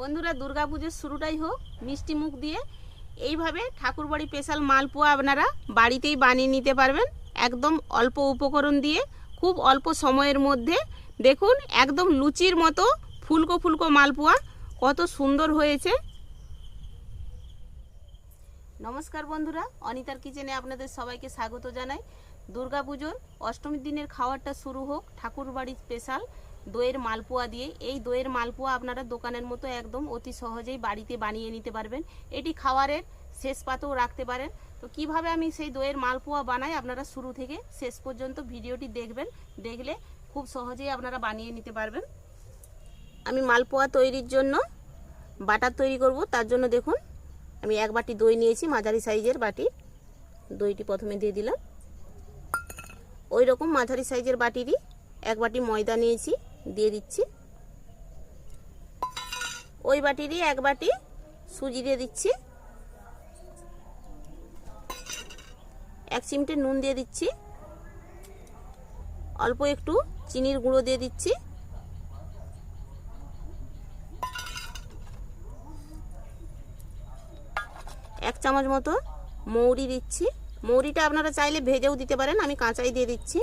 বন্ধুরা দুর্গাপুজোর শুরুটাই হোক, মিষ্টি মুখ দিয়ে। এইভাবে ঠাকুরবাড়ি স্পেশাল মালপোয়া আপনারা বাড়িতেই বানিয়ে নিতে পারবেন। একদম অল্প উপকরণ দিয়ে, খুব অল্প সময়ের মধ্যে। দেখুন, একদম লুচির মতো ফুলকো ফুলকো মালপোয়া, কত সুন্দর হয়েছে। নমস্কার বন্ধুরা, অনিতার কিচেনে আপনাদের সবাইকে স্বাগত জানাই। দুর্গাপুজোর অষ্টমীর দিনের খাওয়ারটা শুরু হোক, ঠাকুরবাড়ির স্পেশাল দইয়ের মালপোয়া দিয়ে। এই দইয়ের মালপোয়া আপনারা দোকানের মতো একদম অতি সহজেই বাড়িতে বানিয়ে নিতে পারবেন। এটি খাওয়ারের শেষ পাতেও রাখতে পারেন। তো কীভাবে আমি সেই দইয়ের মালপোয়া বানাই আপনারা শুরু থেকে শেষ পর্যন্ত ভিডিওটি দেখবেন। দেখলে খুব সহজেই আপনারা বানিয়ে নিতে পারবেন। আমি মালপোয়া তৈরির জন্য বাটার তৈরি করব। তার জন্য দেখুন, আমি এক বাটি দই নিয়েছি, মাঝারি সাইজের বাটি। দইটি প্রথমে দিয়ে দিলাম। ওই রকম মাঝারি সাইজের বাটিরই এক বাটি ময়দা নিয়েছি। দিয়ে দিচ্ছি। ওই বাটিরই এক বাটি সুজি দিয়ে দিচ্ছি। এক চিমটে নুন দিয়ে দিচ্ছি। অল্প একটু চিনির গুঁড়ো দিয়ে দিচ্ছি। এক চামচ মতো মৌরি দিচ্ছি। মৌরিটা আপনারা চাইলে ভেজেও দিতে পারেন, আমি কাঁচাই দিয়ে দিচ্ছি।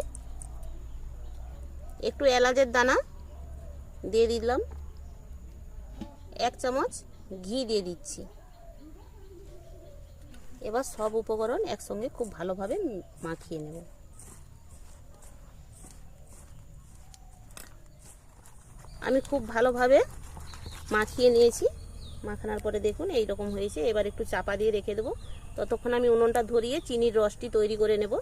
একটু এলাচের দানা দিয়ে দিলাম। এক চামচ ঘি দিয়ে দিচ্ছি। এবার সব উপকরণ একসঙ্গে খুব ভালোভাবে মাখিয়ে নেব। আমি খুব ভালোভাবে মাখিয়ে নিয়েছি। মাখানোর পরে দেখুন এই রকম হয়েছে। এবার একটু চাপা দিয়ে রেখে দেবো। ততক্ষণ আমি উনুনটা ধরিয়ে চিনির রসটি তৈরি করে নেব।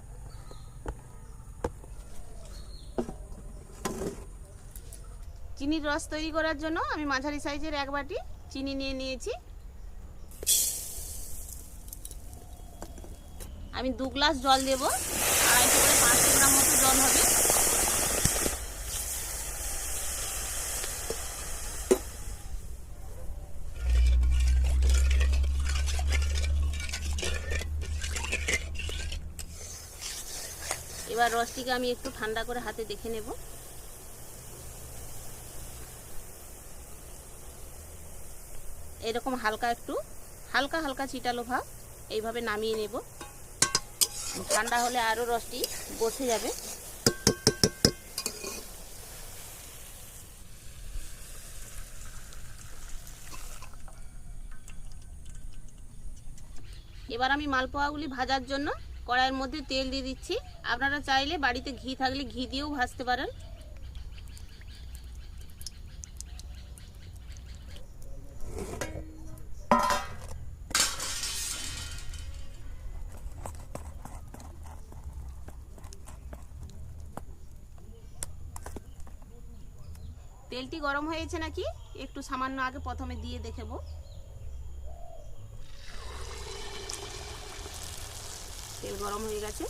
চিনির রস তৈরি করার জন্য আমি মাঝারি সাইজের এক বাটি চিনি নিয়ে নিয়েছি। আমি দু গ্লাস জল দেব। আড়াইশো করে পাঁচশো গ্রাম মতো জল হবে। এবার রসটিকে আমি একটু ঠান্ডা করে হাতে দেখে নেব। এরকম হালকা একটু, হালকা হালকা চিটালো ভাব, এইভাবে নামিয়ে নেব। ঠান্ডা হলে আরও রসটি বসে যাবে। এবার আমি মালপোয়াগুলি ভাজার জন্য কড়াইয়ের মধ্যে তেল দিয়ে দিচ্ছি। আপনারা চাইলে বাড়িতে ঘি থাকলে ঘি দিয়েও ভাজতে পারেন। তেলটি গরম হয়েছে নাকি? একটু সামান্য আগে প্রথমে দিয়ে দেখেবো তেল গরম হয়ে গেছে।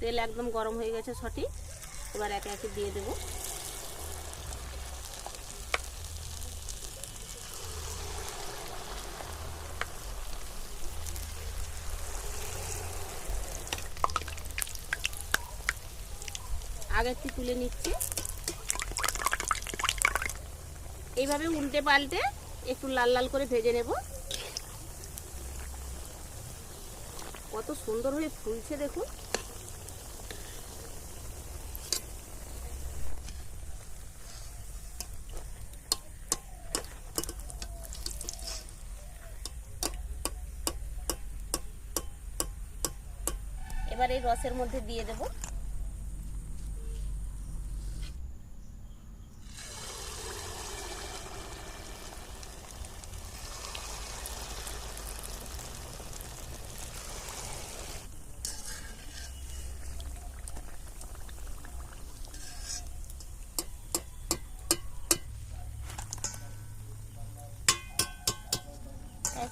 তেল একদম গরম হয়ে গেছে সঠিক। এবার একে একে দিয়ে দেব। আগেরটি তুলে নিচ্ছি। এইভাবে উল্টে পাল্টে একটু লাল লাল করে ভেজে নেব। কত সুন্দর হয়ে ফুলছে দেখুন। এবার এই রসের মধ্যে দিয়ে দেবো।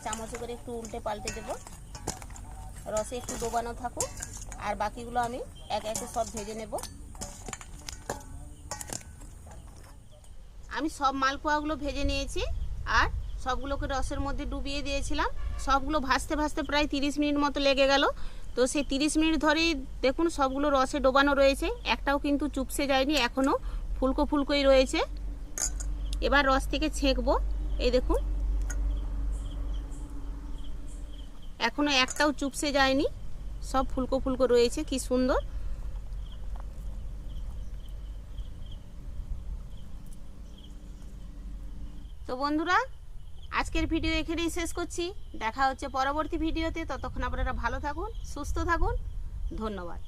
চামচে করে একটু উল্টে পাল্টে দেব। রসে একটু ডোবানো থাকুক, আর বাকিগুলো আমি এক একে সব ভেজে নেব। আমি সব মালপোয়াগুলো ভেজে নিয়েছি, আর সবগুলোকে রসের মধ্যে ডুবিয়ে দিয়েছিলাম। সবগুলো ভাজতে ভাজতে প্রায় তিরিশ মিনিট মতো লেগে গেল। তো সেই তিরিশ মিনিট ধরেই দেখুন সবগুলো রসে ডোবানো রয়েছে, একটাও কিন্তু চুপসে যায়নি, এখনও ফুলকো ফুলকোই রয়েছে। এবার রস থেকে ছেঁকবো, এই দেখুন। এখনও একটাও চুপসে যায়নি। সব ফুলকো ফুলকো রয়েছে, কি সুন্দর। তো বন্ধুরা, আজকের ভিডিও এখানেই শেষ করছি। দেখা হচ্ছে পরবর্তী ভিডিওতে। ততক্ষণ আপনারা ভালো থাকুন, সুস্থ থাকুন। ধন্যবাদ।